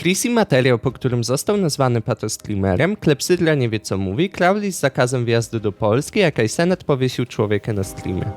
Freezy materiał, po którym został nazwany patostreamerem, Klepsydra nie wie co mówi, Crowley z zakazem wjazdu do Polski, a Kajsenet powiesił człowieka na streamie.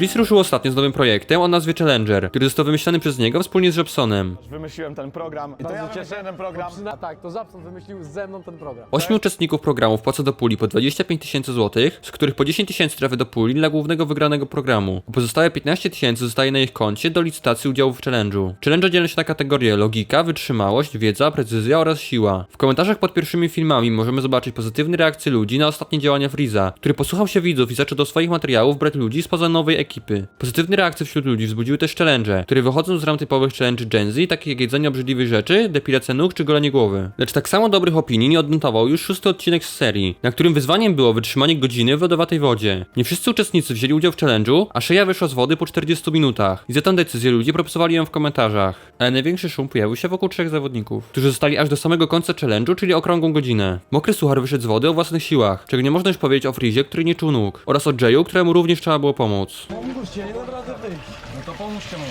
Freeze ruszył ostatnio z nowym projektem o nazwie Challenger, który został wymyślony przez niego wspólnie z Jobsonem. Wymyśliłem ten program. I to ja wymyśliłem ten program. A tak, to Zapson wymyślił ze mną ten program. Ośmiu uczestników programu wpłaca do puli po 25 tysięcy złotych, z których po 10 tysięcy trafia do puli dla głównego wygranego programu. A pozostałe 15 tysięcy zostaje na ich koncie do licytacji udziału w challenge'u. Challenge dzielą się na kategorie logika, wytrzymałość, wiedza, precyzja oraz siła. W komentarzach pod pierwszymi filmami możemy zobaczyć pozytywne reakcje ludzi na ostatnie działania Freeza, który posłuchał się widzów i zaczął do swoich materiałów brać ludzi spoza nowej ekipy. Pozytywne reakcje wśród ludzi wzbudziły też challenge, które wychodzą z ram typowych challenge Gen Z, takich jak jedzenie obrzydliwych rzeczy, depilacja nóg czy golenie głowy. Lecz tak samo dobrych opinii nie odnotował już szósty odcinek z serii, na którym wyzwaniem było wytrzymanie godziny w lodowatej wodzie. Nie wszyscy uczestnicy wzięli udział w challenge'u, a szyja wyszła z wody po 40 minutach. I za tę decyzję ludzie propsowali ją w komentarzach. Ale największy szum pojawił się wokół trzech zawodników, którzy zostali aż do samego końca challenge'u, czyli okrągłą godzinę. Mokry suchar wyszedł z wody o własnych siłach, czego nie można już powiedzieć o Freezie, który nie czuł nóg, oraz o Jayu, któremu również trzeba było pomóc. Pomóżcie, nie dam rady wyjść. No to pomóżcie mu.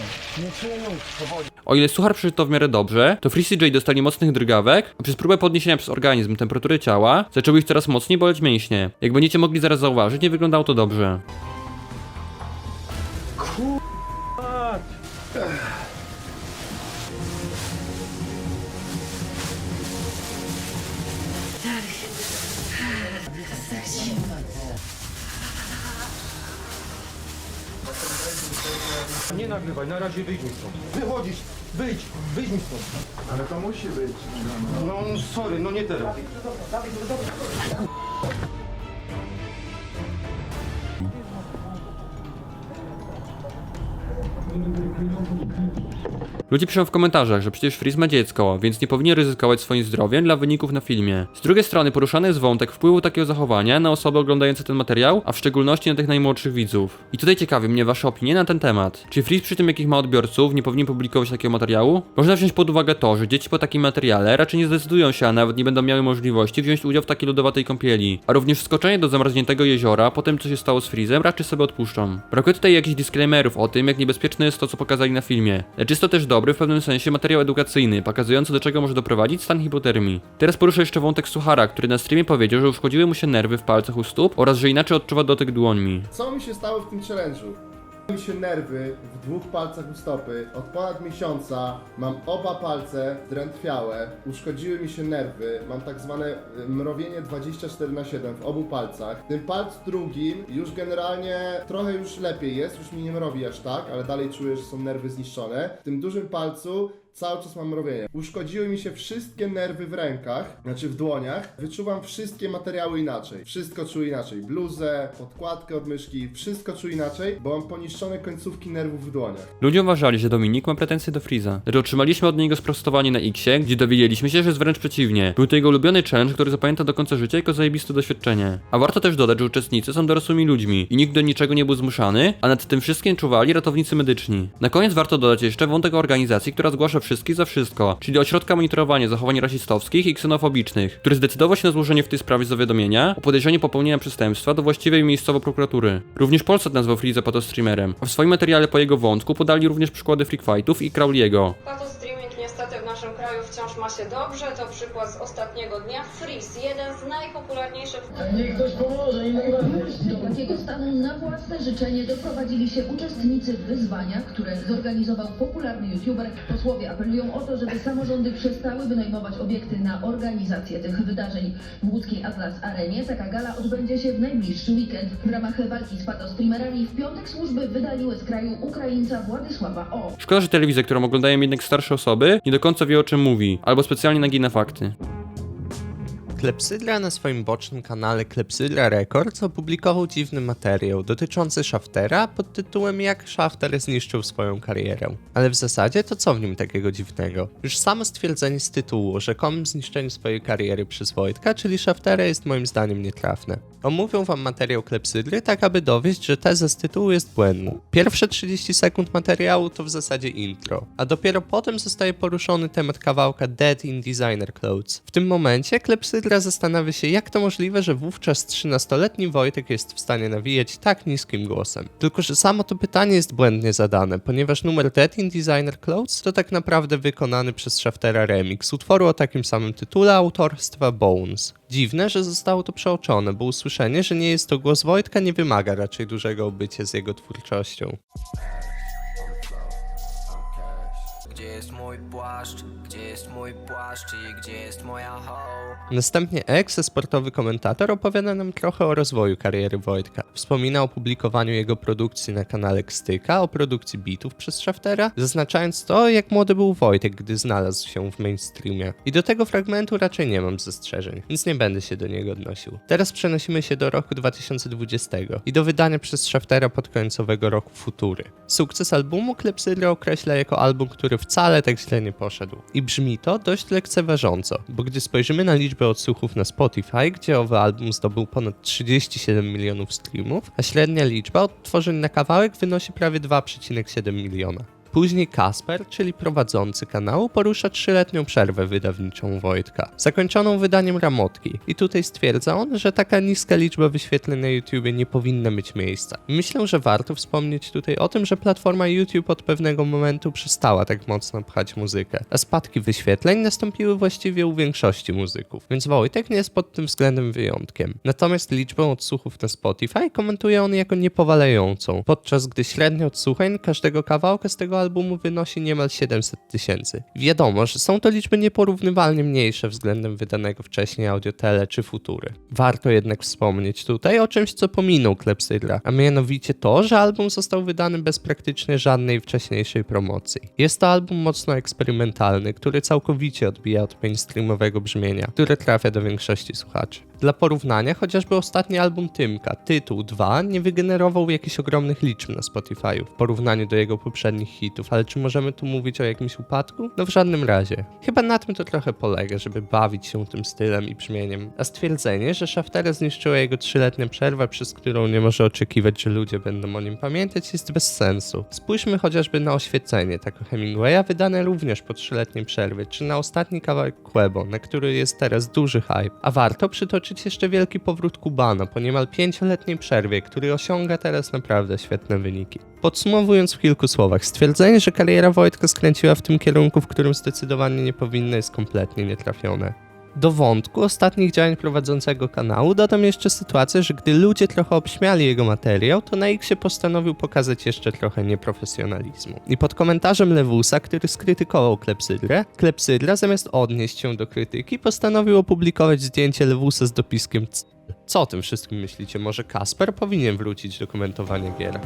Nie czuję nóg. Powoli. O ile suchar przyszedł to w miarę dobrze, to Freeze i Jay dostali mocnych drgawek, a przez próbę podniesienia przez organizm temperatury ciała zaczęły ich coraz mocniej boleć mięśnie. Jak będziecie mogli zaraz zauważyć, nie wyglądało to dobrze. Nie nagrywaj, na razie wyjdź mi stąd. Wychodzisz, wyjdź, wyjdź mi stąd. Ale to musi być. No sorry, no nie teraz. Ludzie piszą w komentarzach, że przecież Freeze ma dziecko, więc nie powinien ryzykować swoim zdrowiem dla wyników na filmie. Z drugiej strony poruszany jest wątek wpływu takiego zachowania na osoby oglądające ten materiał, a w szczególności na tych najmłodszych widzów. I tutaj ciekawi mnie wasze opinie na ten temat. Czy Freeze przy tym jakich ma odbiorców nie powinien publikować takiego materiału? Można wziąć pod uwagę to, że dzieci po takim materiale raczej nie zdecydują się, a nawet nie będą miały możliwości wziąć udział w takiej lodowatej kąpieli. A również wskoczenie do zamarzniętego jeziora po tym co się stało z Freezem raczej sobie odpuszczą. Brakuje tutaj jakichś disclaimerów o tym, jak niebezpieczne jest to co pokazali na filmie. Lecz jest to też dobry w pewnym sensie materiał edukacyjny, pokazujący do czego może doprowadzić stan hipotermii. Teraz poruszę jeszcze wątek Suchara, który na streamie powiedział, że uszkodziły mu się nerwy w palcach u stóp oraz że inaczej odczuwa dotyk dłońmi. Co mi się stało w tym challenge'u? Mi się nerwy w dwóch palcach u stopy. Od ponad miesiąca mam oba palce drętwiałe, uszkodziły mi się nerwy, mam tak zwane y, mrowienie 24 na 7 w obu palcach. Tym palcu drugim już generalnie trochę już lepiej jest, już mi nie mrowi aż tak, ale dalej czuję, że są nerwy zniszczone. W tym dużym palcu cały czas mam mrowienie. Uszkodziły mi się wszystkie nerwy w rękach, znaczy w dłoniach. Wyczuwam wszystkie materiały inaczej. Wszystko czuję inaczej. Bluzę, podkładkę od myszki, wszystko czuję inaczej, bo mam poniszczone końcówki nerwów w dłoniach. Ludzie uważali, że Dominik ma pretensje do Freeza, lecz otrzymaliśmy od niego sprostowanie na Xie, gdzie dowiedzieliśmy się, że jest wręcz przeciwnie. Był to jego ulubiony challenge, który zapamięta do końca życia jako zajebiste doświadczenie. A warto też dodać, że uczestnicy są dorosłymi ludźmi i nikt do niczego nie był zmuszany, a nad tym wszystkim czuwali ratownicy medyczni. Na koniec warto dodać jeszcze wątek organizacji, która zgłasza wszystkich za wszystko, czyli ośrodka monitorowania zachowań rasistowskich i ksenofobicznych, który zdecydował się na złożenie w tej sprawie zawiadomienia o podejrzeniu popełnienia przestępstwa do właściwej miejscowo prokuratury. Również Polsat nazwał Freeza patostreamerem, a w swoim materiale po jego wątku podali również przykłady freakfightów i Crowley'ego. Pato streaming niestety w naszym kraju wciąż ma się dobrze. To przykład z ostatniego dnia. Freeze, jeden z najpopularniejszych Do takiego stanu na własne życzenie doprowadzili się uczestnicy wyzwania, które zorganizował popularny youtuber. Posłowie apelują o to, żeby samorządy przestały wynajmować obiekty na organizację tych wydarzeń. W łódzkiej Atlas Arenie taka gala odbędzie się w najbliższy weekend. W ramach walki z patostreamerami w piątek służby wydaliły z kraju Ukraińca Władysława O. Szkoda, że telewizja, którą oglądają jednak starsze osoby, nie do końca wie o czym mówi, albo specjalnie nagina fakty. Klepsydra na swoim bocznym kanale Klepsydra Records opublikował dziwny materiał dotyczący Shaftera pod tytułem Jak Shafter zniszczył swoją karierę. Ale w zasadzie to co w nim takiego dziwnego? Już samo stwierdzenie z tytułu o rzekomym zniszczeniu swojej kariery przez Wojtka, czyli Shaftera jest moim zdaniem nietrafne. Omówią wam materiał Klepsydry tak aby dowieść, że teza z tytułu jest błędna. Pierwsze 30 sekund materiału to w zasadzie intro, a dopiero potem zostaje poruszony temat kawałka Dead in Designer Clothes. W tym momencie Klepsydra Klepsydra zastanawia się, jak to możliwe, że wówczas 13-letni Wojtek jest w stanie nawijać tak niskim głosem. Tylko, że samo to pytanie jest błędnie zadane, ponieważ numer Dead in Designer Clothes to tak naprawdę wykonany przez Shaftera remix utworu o takim samym tytule autorstwa Bones. Dziwne, że zostało to przeoczone, bo usłyszenie, że nie jest to głos Wojtka nie wymaga raczej dużego obycia z jego twórczością. Gdzie jest mój płaszcz? Gdzie jest mój płaszcz i gdzie jest moja hołd? Następnie ex sportowy komentator opowiada nam trochę o rozwoju kariery Wojtka. Wspomina o publikowaniu jego produkcji na kanale Kstyka, o produkcji bitów przez Shaftera, zaznaczając to, jak młody był Wojtek, gdy znalazł się w mainstreamie. I do tego fragmentu raczej nie mam zastrzeżeń, więc nie będę się do niego odnosił. Teraz przenosimy się do roku 2020 i do wydania przez Shaftera podkońcowego roku Futury. Sukces albumu Klepsydra określa jako album, który wcale tak źle nie poszedł. I brzmi to dość lekceważąco, bo gdy spojrzymy na liczbę odsłuchów na Spotify, gdzie owy album zdobył ponad 37 milionów streamów, a średnia liczba odtworzeń na kawałek wynosi prawie 2,7 miliona. Później Kasper, czyli prowadzący kanału, porusza trzyletnią przerwę wydawniczą Wojtka, zakończoną wydaniem Ramotki. I tutaj stwierdza on, że taka niska liczba wyświetleń na YouTubie nie powinna mieć miejsca. Myślę, że warto wspomnieć tutaj o tym, że platforma YouTube od pewnego momentu przestała tak mocno pchać muzykę, a spadki wyświetleń nastąpiły właściwie u większości muzyków, więc Wojtek nie jest pod tym względem wyjątkiem. Natomiast liczbę odsłuchów na Spotify komentuje on jako niepowalającą, podczas gdy średnia odsłuchań każdego kawałka z tego albumu wynosi niemal 700 tysięcy. Wiadomo, że są to liczby nieporównywalnie mniejsze względem wydanego wcześniej Audiotele czy Futury. Warto jednak wspomnieć tutaj o czymś, co pominął Klepsydra, a mianowicie to, że album został wydany bez praktycznie żadnej wcześniejszej promocji. Jest to album mocno eksperymentalny, który całkowicie odbija od mainstreamowego brzmienia, które trafia do większości słuchaczy. Dla porównania, chociażby ostatni album Tymka, tytuł 2, nie wygenerował jakichś ogromnych liczb na Spotify w porównaniu do jego poprzednich hitów, ale czy możemy tu mówić o jakimś upadku? No w żadnym razie. Chyba na tym to trochę polega, żeby bawić się tym stylem i brzmieniem. A stwierdzenie, że Shaftera zniszczyła jego trzyletnia przerwa, przez którą nie może oczekiwać, że ludzie będą o nim pamiętać, jest bez sensu. Spójrzmy chociażby na oświecenie tako Hemingwaya, wydane również po trzyletniej przerwie, czy na ostatni kawałek Quebo, na który jest teraz duży hype. A warto przytoczyć jeszcze wielki powrót Kubana po niemal pięcioletniej przerwie, który osiąga teraz naprawdę świetne wyniki. Podsumowując w kilku słowach, stwierdzenie, że kariera Wojtka skręciła w tym kierunku, w którym zdecydowanie nie powinna, jest kompletnie nietrafione. Do wątku ostatnich działań prowadzącego kanału dodam jeszcze sytuację, że gdy ludzie trochę obśmiali jego materiał, to na Xie postanowił pokazać jeszcze trochę nieprofesjonalizmu. I pod komentarzem Lewusa, który skrytykował Klepsydrę, Klepsydra zamiast odnieść się do krytyki, postanowił opublikować zdjęcie Lewusa z dopiskiem C. Co o tym wszystkim myślicie? Może Kasper powinien wrócić do komentowania gier?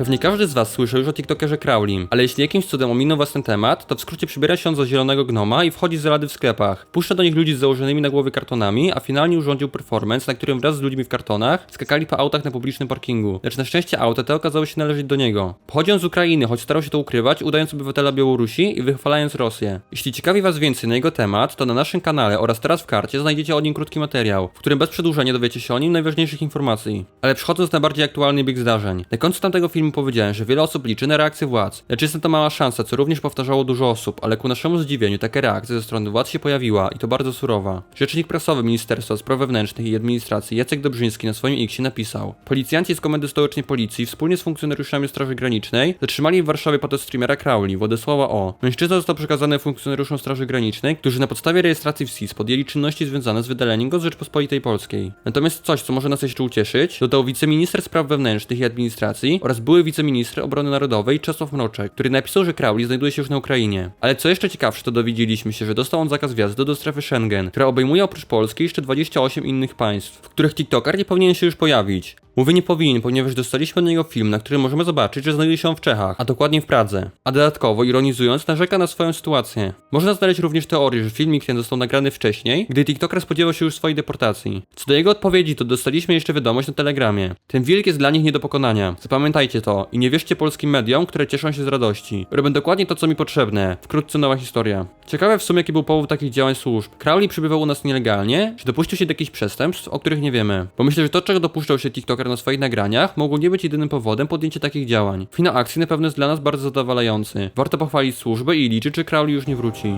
Pewnie każdy z was słyszał już o TikTokerze Crowley, ale jeśli jakimś cudem ominął was ten temat, to w skrócie przybiera się on za zielonego gnoma i wchodzi z rady w sklepach. Puszcza do nich ludzi z założonymi na głowie kartonami, a finalnie urządził performance, na którym wraz z ludźmi w kartonach skakali po autach na publicznym parkingu. Lecz na szczęście auta te okazały się należeć do niego. Pochodzi on z Ukrainy, choć starał się to ukrywać, udając obywatela Białorusi i wychwalając Rosję. Jeśli ciekawi was więcej na jego temat, to na naszym kanale oraz teraz w karcie znajdziecie o nim krótki materiał, w którym bez przedłużenia dowiecie się o nim najważniejszych informacji. Ale przechodząc na bardziej aktualny bieg zdarzeń. Na końcu tamtego filmu powiedziałem, że wiele osób liczy na reakcję władz. Lecz jest na to mała szansa, co również powtarzało dużo osób, ale ku naszemu zdziwieniu taka reakcja ze strony władz się pojawiła i to bardzo surowa. Rzecznik prasowy Ministerstwa Spraw Wewnętrznych i Administracji Jacek Dobrzyński na swoim Xie napisał Policjanci z Komendy Stołecznej Policji wspólnie z funkcjonariuszami Straży Granicznej zatrzymali w Warszawie streamera Crowley, Władysława O. Mężczyzna został przekazany funkcjonariuszom Straży Granicznej, którzy na podstawie rejestracji w SIS podjęli czynności związane z wydaleniem go z Rzeczpospolitej Polskiej. Natomiast coś, co może nas jeszcze ucieszyć, dodał wiceminister spraw wewnętrznych i administracji oraz były wiceminister obrony narodowej Czesław Mroczek, który napisał, że Crowley znajduje się już na Ukrainie. Ale co jeszcze ciekawsze, to dowiedzieliśmy się, że dostał on zakaz wjazdu do strefy Schengen, która obejmuje oprócz Polski jeszcze 28 innych państw, w których TikToker nie powinien się już pojawić. Mówię nie powinien, ponieważ dostaliśmy od niego film, na którym możemy zobaczyć, że znajduje się on w Czechach, a dokładnie w Pradze. A dodatkowo, ironizując, narzeka na swoją sytuację. Można znaleźć również teorię, że filmik ten został nagrany wcześniej, gdy TikToker spodziewał się już swojej deportacji. Co do jego odpowiedzi, to dostaliśmy jeszcze wiadomość na Telegramie. Ten wilk jest dla nich nie do pokonania. Zapamiętajcie to i nie wierzcie polskim mediom, które cieszą się z radości. Robię dokładnie to, co mi potrzebne. Wkrótce nowa historia. Ciekawe w sumie, jaki był powód takich działań służb. Crowley przybywał u nas nielegalnie, czy dopuścił się do jakichś przestępstw, o których nie wiemy. Bo myślę, że to, czego dopuszczał się TikToker na swoich nagraniach, mogło nie być jedynym powodem podjęcia takich działań. Finał akcji na pewno jest dla nas bardzo zadowalający. Warto pochwalić służbę i liczyć, czy Crowley już nie wróci.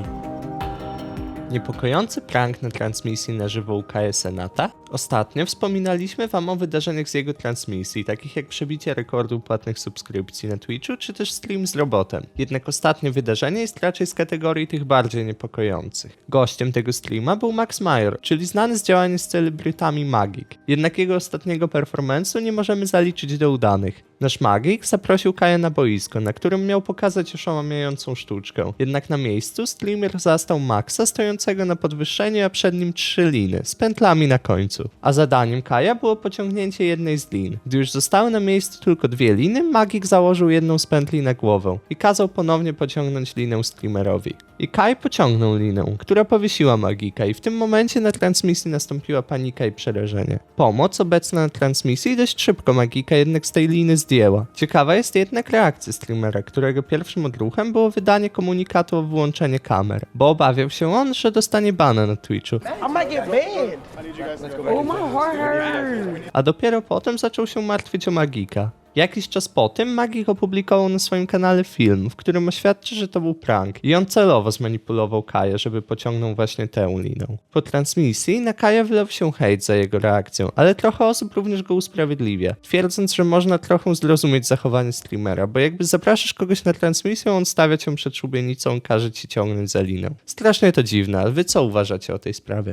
Niepokojący prank na transmisji na żywo u KS Senata? Ostatnio wspominaliśmy wam o wydarzeniach z jego transmisji, takich jak przebicie rekordu płatnych subskrypcji na Twitchu, czy też stream z robotem. Jednak ostatnie wydarzenie jest raczej z kategorii tych bardziej niepokojących. Gościem tego streama był Max Major, czyli znany z działania z celebrytami Magik. Jednak jego ostatniego performance'u nie możemy zaliczyć do udanych. Nasz magik zaprosił Kaja na boisko, na którym miał pokazać oszałamiającą sztuczkę. Jednak na miejscu streamer zastał Maxa stojącego na podwyższeniu, a przed nim trzy liny, z pętlami na końcu. A zadaniem Kaja było pociągnięcie jednej z lin. Gdy już zostały na miejscu tylko dwie liny, magik założył jedną z pętli na głowę i kazał ponownie pociągnąć linę streamerowi. I Kaj pociągnął linę, która powiesiła magika i w tym momencie na transmisji nastąpiła panika i przerażenie. Pomoc obecna na transmisji dość szybko magika jednak z tej liny zdjęła. Ciekawa jest jednak reakcja streamera, którego pierwszym odruchem było wydanie komunikatu o wyłączenie kamer, bo obawiał się on, że dostanie bana na Twitchu. A dopiero potem zaczął się martwić o Magika. Jakiś czas po tym Magik opublikował na swoim kanale film, w którym oświadczy, że to był prank i on celowo zmanipulował Kaja, żeby pociągnął właśnie tę liną. Po transmisji na Kaja wylał się hejt za jego reakcję, ale trochę osób również go usprawiedliwia, twierdząc, że można trochę zrozumieć zachowanie streamera, bo jakby zapraszasz kogoś na transmisję, on stawia cię przed szubienicą, każe ci ciągnąć za linę. Strasznie to dziwne, ale wy co uważacie o tej sprawie?